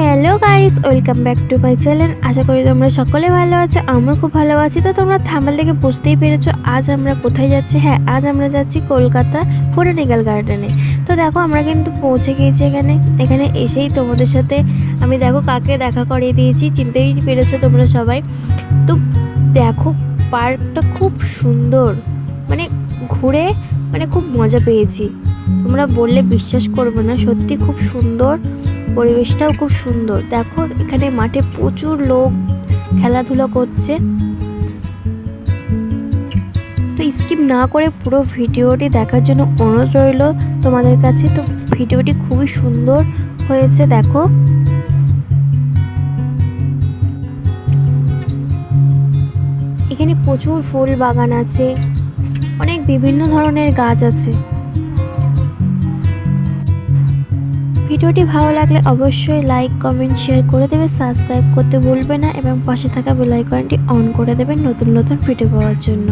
Hello guys, welcome back to my channel. আশা করি তোমরা সকলে ভালো আছো আমরা খুব ভালো আছি। তো তোমরা থাম্বেল থেকে বুঝতেই পেরেছ, আজ আমরা কোথায় যাচ্ছি? হ্যাঁ আজ আমরা যাচ্ছি কলকাতা বোটানিক্যাল গার্ডেনে তো দেখো, আমরা কিন্তু পৌঁছে গিয়েছি এখানে। এখানে এসেই তোমাদের সাথে আমি দেখো কাকে দেখা করিয়ে দিয়েছি, চিনতেই পেরেছ তোমরা সবাই। তো দেখো, পার্কটা খুব সুন্দর মানে ঘুরে মানে খুব মজা পেয়েছি। তোমরা বললে বিশ্বাস করবে না, সত্যি খুব সুন্দর। পরিবেশটাও খুব সুন্দর। দেখো, এখানে মাঠে প্রচুর লোক খেলাধুলা করছে। তো স্কিপ না করে পুরো ভিডিওটি দেখার জন্য অনুরোধ রইল তোমাদের কাছে। তো ভিডিওটি খুবই সুন্দর হয়েছে, দেখো। এখানে প্রচুর ফুল বাগান আছে, অনেক বিভিন্ন ধরনের গাছ আছে। ভিডিওটি ভালো লাগলে অবশ্যই লাইক, কমেন্ট, শেয়ার করে দেবে সাবস্ক্রাইব করতে ভুলবে না এবং পাশে থাকা বেলাইকনটি অন করে দেবেন নতুন নতুন ভিডিও পাওয়ার জন্য।